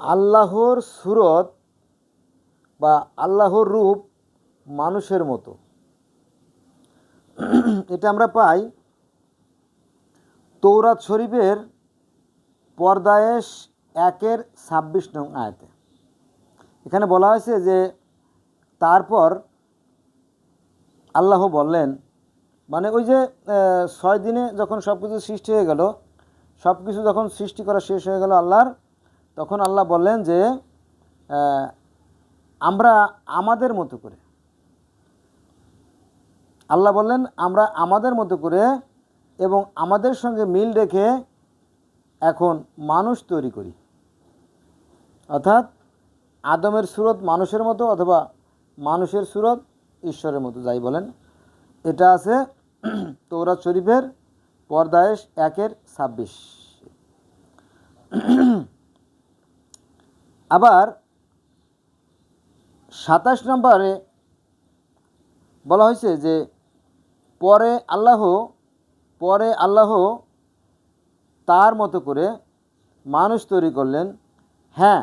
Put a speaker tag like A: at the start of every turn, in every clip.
A: আল্লাহর সুরত বা আল্লাহর রূপ মানুষের মতো। এটা আমরা পাই তৌরাত শরীফের পর্দায়েশ একের ছাব্বিশ নং আয়তে। এখানে বলা হয়েছে যে, তারপর আল্লাহ বললেন মানে ওই যে ছয় দিনে যখন সব কিছু সৃষ্টি হয়ে গেল সব কিছু যখন সৃষ্টি করা শেষ হয়ে গেল আল্লাহর তখন আল্লাহ বললেন যে আমরা আমাদের মতো করে, আল্লাহ বললেন, আমরা আমাদের মতো করে এবং আমাদের সঙ্গে মিল রেখে এখন মানুষ তৈরি করি। অর্থাৎ আদমের সুরত মানুষের মতো অথবা মানুষের সুরত ঈশ্বরের মতো, যাই বলেন। এটা আছে তৌরাত শরীফের পর্দায়েশ একের ছাব্বিশ। আবার সাতাশ নম্বরে বলা হয়েছে যে পরে আল্লাহ পরে আল্লাহ তার মতো করে মানুষ তৈরি করলেন। হ্যাঁ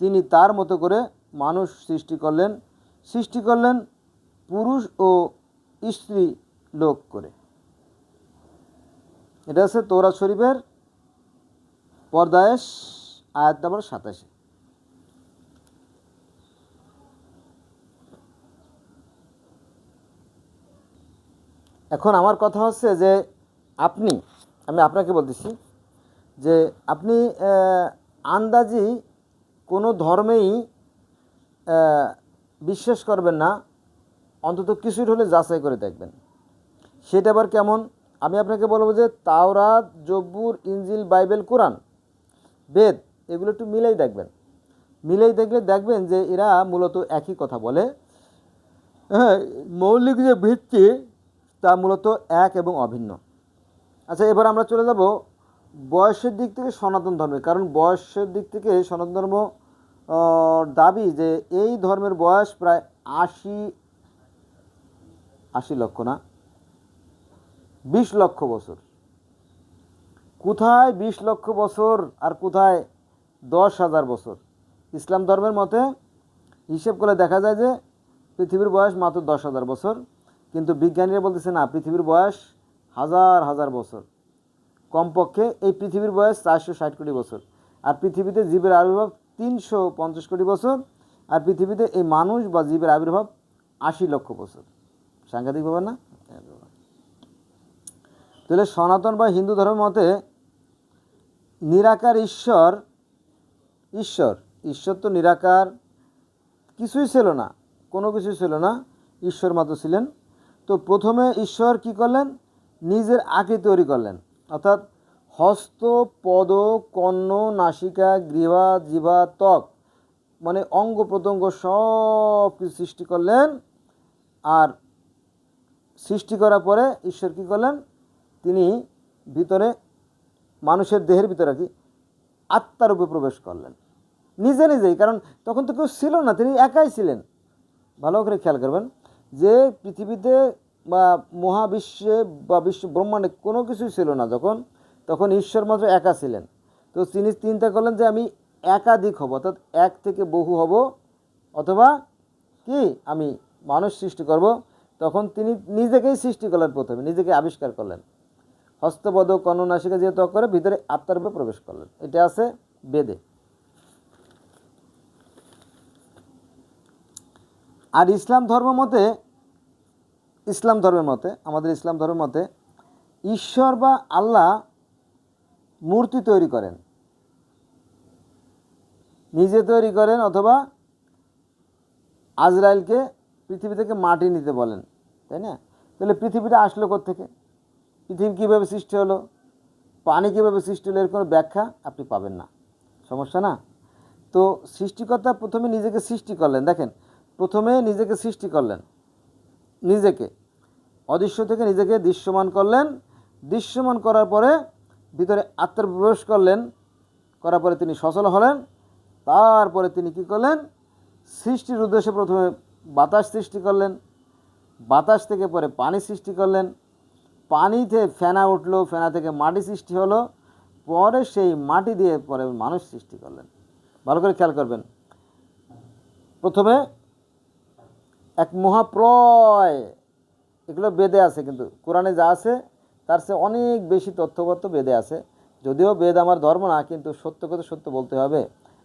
A: তিনি তার মতো করে মানুষ সৃষ্টি করলেন। সৃষ্টি করলেন পুরুষ ও স্ত্রী লোক করে। এটা হচ্ছে তোরা শরীফের পর্দায়েশ আয়াত নম্বর সাতাশে। এখন আমার কথা হচ্ছে যে আপনি, আমি আপনাকে বলতেছি যে আপনি আন্দাজি কোনো ধর্মেই বিশ্বাস করবেন না, অন্তত কিছুর হলে যাচাই করে দেখবেন। সেটা আবার কেমন? আমি আপনাকে বলব যে তাওরাত, জব্বুর ইঞ্জিল বাইবেল, কোরআন, বেদ, এগুলো একটু মিলেই দেখবেন। মিলেই দেখলে দেখবেন যে এরা মূলত একই কথা বলে। হ্যাঁ মৌলিক যে ভিত্তি তা মূলত এক এবং অভিন্ন। আচ্ছা এবার আমরা চলে যাব বয়সের দিক থেকে সনাতন ধর্মে, কারণ বয়সের দিক থেকে সনাতন ধর্ম দাবি যে এই ধর্মের বয়স প্রায় আশি আশি লক্ষ না, বিশ লক্ষ বছর। কোথায় বিশ লক্ষ বছর আর কোথায় দশ হাজার বছর? ইসলাম ধর্মের মতে হিসেব করে দেখা যায় যে পৃথিবীর বয়স মাত্র দশ হাজার বছর। কিন্তু বিজ্ঞানীরা বলতেছে, না, পৃথিবীর বয়স হাজার হাজার বছর। কমপক্ষে এই পৃথিবীর বয়স চারশো ষাট কোটি বছর। আর পৃথিবীতে জীবের আবির্ভাব তিনশো পঞ্চাশ কোটি বছর। আর পৃথিবীতে এই মানুষ বা জীবের আবির্ভাব আশি লক্ষ বছর। সাংঘাতিক না? তাহলে সনাতন বা হিন্দু ধর্মের মতে নিরাকার ঈশ্বর ঈশ্বর ঈশ্বর তো নিরাকার কিছুই ছিল না, কোনো কিছুই ছিল না। ঈশ্বর মাত্র ছিলেন তো প্রথমে ঈশ্বর কি করলেন? নিজের আকৃতি তৈরি করলেন। অর্থাৎ হস্ত, পদ, কর্ণ, নাসিকা গ্রীবা জিভা ত্বক মানে অঙ্গ প্রত্যঙ্গ সব কিছু সৃষ্টি করলেন। আর সৃষ্টি করার পরে ঈশ্বর কী করলেন? তিনি ভিতরে মানুষের দেহের ভিতরে কি আত্মারূপে প্রবেশ করলেন। নিজে নিজেই, কারণ তখন তো কেউ ছিল না, তিনি একাই ছিলেন। ভালো করে খেয়াল করবেন। যে পৃথিবীতে বা মহাবিশ্বে বা বিশ্ব ব্রহ্মাণ্ডে কোনো কিছুই ছিল না যখন, তখন ঈশ্বর মাত্র একা ছিলেন। তো তিনি চিন্তা করলেন যে আমি একাধিক হব, অর্থাৎ এক থেকে বহু হব, অথবা কি আমি মানুষ সৃষ্টি করব। তখন তিনি নিজেকেই সৃষ্টি করলেন প্রথমে, নিজেকে আবিষ্কার করলেন। হস্তপদ কর্ণনাসিকা যেহেতু করে ভিতরে আত্মারূপে প্রবেশ করলেন। এটা আছে বেদে। আর ইসলাম ধর্ম মতে ইসলাম ধর্মের মতে, আমাদের ইসলাম ধর্মের মতে, ঈশ্বর বা আল্লাহ মূর্তি তৈরি করেন। নিজে তৈরি করেন অথবা আজরাইলকে পৃথিবী থেকে মাটি নিতে বলেন, তাই না? তাহলে পৃথিবীটা আসলো থেকে পৃথিবী কীভাবে সৃষ্টি হলো? পানি কীভাবে সৃষ্টি হলো? এর কোনো ব্যাখ্যা আপনি পাবেন না। সমস্যা না? তো সৃষ্টিকর্তা প্রথমে নিজেকে সৃষ্টি করলেন। দেখেন, প্রথমে নিজেকে সৃষ্টি করলেন। নিজেকে। অদৃশ্য থেকে নিজেকে দৃশ্যমান করলেন। দৃশ্যমান করার পরে ভিতরে আত্মার প্রবেশ করলেন। করার পরে তিনি সচল হলেন। তারপরে তিনি কি করলেন? সৃষ্টির উদ্দেশ্যে প্রথমে বাতাস সৃষ্টি করলেন। বাতাস থেকে পরে পানি সৃষ্টি করলেন। পানিতে ফেনা উঠল, ফেনা থেকে মাটি সৃষ্টি হলো। পরে সেই মাটি দিয়ে পরে মানুষ সৃষ্টি করলেন। ভালো করে খেয়াল করবেন। প্রথমে এক মহাপ্রয় এগুলো বেদে আছে কিন্তু। কোরআনে যা আছে, তার চেয়ে অনেক বেশি তথ্যগত বেদে আছে। যদিও বেদ আমার ধর্ম না, কিন্তু সত্য কথা সত্য বলতে হবে।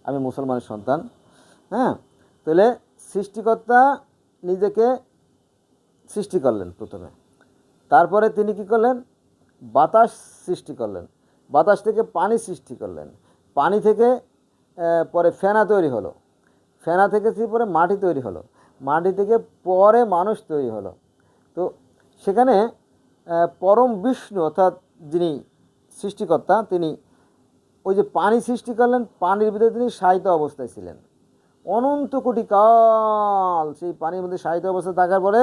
A: আমি মুসলমানের সন্তান হ্যাঁ? তাহলে সৃষ্টিকর্তা নিজেকে সৃষ্টি করলেন প্রথমে। তারপরে তিনি কি করলেন? বাতাস সৃষ্টি করলেন। বাতাস থেকে পানি সৃষ্টি করলেন। পানি থেকে পরে ফেনা তৈরি হলো। ফেনা থেকে পরে? মাটি তৈরি হলো। মাটি থেকে পরে মানুষ তৈরি হলো। তো সেখানে পরম বিষ্ণু অর্থাৎ যিনি সৃষ্টিকর্তা, তিনি ওই যে পানি সৃষ্টি করলেন, পানির ভিতরে তিনি সাহিত্য অবস্থায় ছিলেন। অনন্ত কোটি কাল সেই পানির মধ্যে সাহিত্য অবস্থায় থাকার পরে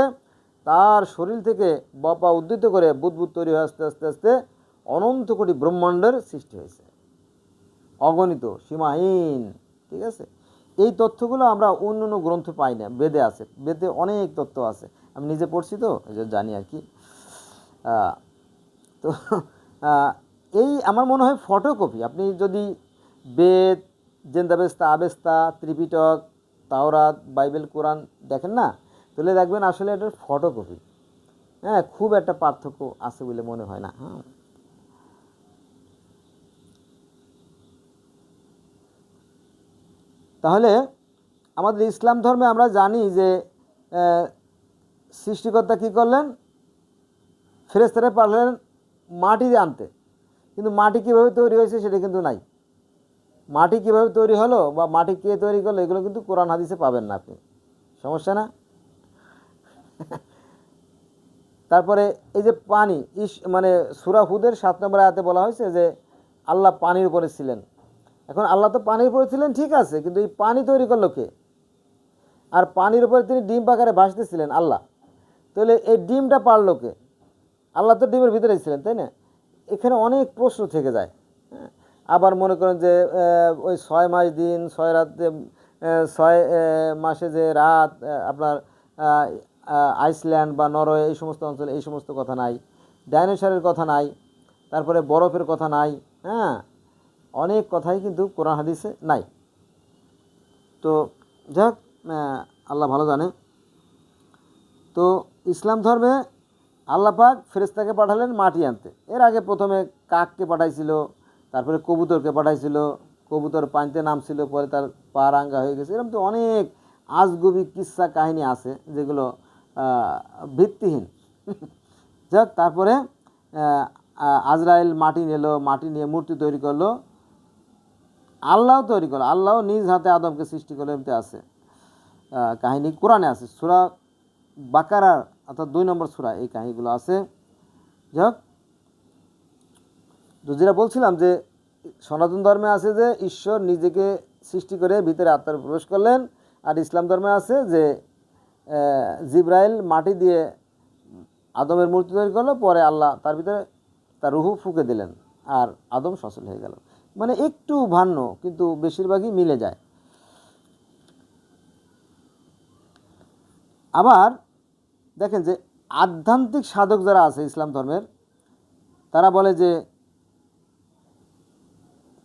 A: তার শরীর থেকে বপা উদ্ধৃত করে বুদবুদ তৈরি হয়ে আস্তে আস্তে আস্তে অনন্ত কোটি ব্রহ্মাণ্ডের সৃষ্টি হয়েছে। অগণিত, সীমাহীন, ঠিক আছে? এই তথ্যগুলো আমরা অন্য অন্য গ্রন্থে পাই না, বেদে আছে। বেদে অনেক তথ্য আছে। আমি নিজে পড়ছি তো জানি আর কি। তো এই আমার মনে হয় ফটোকপি আপনি যদি বেদ, জেন্দাবেস্তা, আবেস্তা, ত্রিপিটক, তাওরাত, বাইবেল, কোরআন দেখেন না, তাহলে দেখবেন আসলে এটার ফটোকপি হ্যাঁ খুব একটা পার্থক্য আছে বলে মনে হয় না। হ্যাঁ। তাহলে আমাদের ইসলাম ধর্মে আমরা জানি যে সৃষ্টিকর্তা কী করলেন? ফেরেস্তারা পারলেন মাটি আনতে। কিন্তু মাটি কীভাবে তৈরি হয়েছে সেটা কিন্তু নাই। মাটি কীভাবে তৈরি হলো বা মাটি কে তৈরি করল এগুলো কিন্তু কোরআন হাদিসে পাবেন না আপনি। সমস্যা না? তারপরে এই যে পানি, ইস মানে সুরা হুদের সাত নম্বর আয়াতে বলা হয়েছে যে আল্লাহ পানির উপরে ছিলেন। এখন আল্লাহ তো পানির উপরে ছিলেন, ঠিক আছে, কিন্তু এই পানি তৈরি করল কে? আর পানির উপরে তিনি ডিম পাকারে ভাসতেছিলেন আল্লাহ। তাহলে এই ডিমটা পারল কে? আল্লাহ তো ডিমের ভিতরেই ছিলেন, তাই না? এখানে অনেক প্রশ্ন থেকে যায় হ্যাঁ। আবার মনে করেন যে ওই ছয় মাস দিন, ছয় রাত ছয় মাসে যে রাত আপনার আইসল্যান্ড বা নরওয়ে এই সমস্ত অঞ্চলে এই সমস্ত কথা নাই, ডাইনোসরের কথা নাই, তারপরে বরফের কথা নাই হ্যাঁ? অনেক কথাই কিন্তু কোরআন হাদিসে নাই। তো যাক আল্লাহ ভালো জানে। তো ইসলাম ধর্মে আল্লাহ পাক ফেরেস্তাকে পাঠালেন মাটি আনতে। এর আগে প্রথমে কাককে পাঠাইছিল, তারপরে কবুতরকে পাঠাইছিল, কবুতর পানিতে নামছিল, পরে তার পা রাঙ্গা হয়ে গেছে। এরকম তো অনেক আজগুবি কিস্সা কাহিনী আছে যেগুলো ভিত্তিহীন। যাক, তারপরে আজরাইল মাটি নিল, মাটি নিয়ে মূর্তি তৈরি করল। আল্লাহ তৈরি করল আল্লাহ নিজ হাতে আদমকে সৃষ্টি করল এমনি আছে। কাহিনী কোরআনে আছে। সুরা বাকারার অর্থাৎ দুই নম্বর সুরা এই কাহিনীগুলো আছে। যাক তো যেটা বলছিলাম যে সনাতন ধর্মে আছে যে ঈশ্বর নিজেকে সৃষ্টি করে ভিতরে আত্মার প্রবেশ করলেন, আর ইসলাম ধর্মে আছে যে জিব্রাইল মাটি দিয়ে আদমের মূর্তি তৈরি করল, পরে আল্লাহ তার ভিতরে তার রুহু ফুকে দিলেন, আর আদম সচল হয়ে গেল। মানে একটু ভান্ন, কিন্তু বেশিরভাগই মিলে যায়। আবার দেখেন যে আধ্যাত্মিক সাধক যারা আছে ইসলাম ধর্মের, তারা বলে যে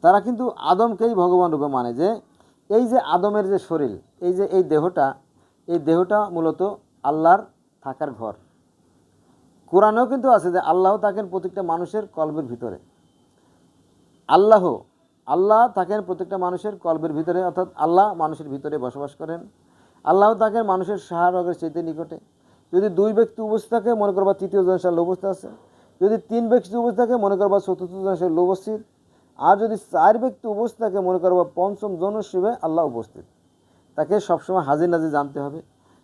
A: তারা কিন্তু আদমকেই ভগবান রূপে মানে যে এই যে আদমের যে শরীর, এই যে এই দেহটা এই দেহটা মূলত আল্লাহর থাকার ঘর। কোরআনেও কিন্তু আছে যে আল্লাহ থাকেন প্রত্যেকটা মানুষের কল্পের ভিতরে। আল্লাহ আল্লাহ থাকেন প্রত্যেকটা মানুষের কল্পের ভিতরে, অর্থাৎ আল্লাহ মানুষের ভিতরে বসবাস করেন। আল্লাহ থাকেন মানুষের সাহারগের চাইতে নিকটে। যদি দুই ব্যক্তি উপস্থিত থাকে, মনে করবা তৃতীয় জন সাল উপস্থিত আছে। যদি তিন ব্যক্তি উপস্থিত থাকে, মনে করবা চতুর্থ জন সাল উপস্থিত। আর যদি চার ব্যক্তি উপস্থিত থাকে, মনে করবা পঞ্চম জন শিবে আল্লাহ উপস্থিত। তাকে সবসময় হাজির নাজির জানতে হবে।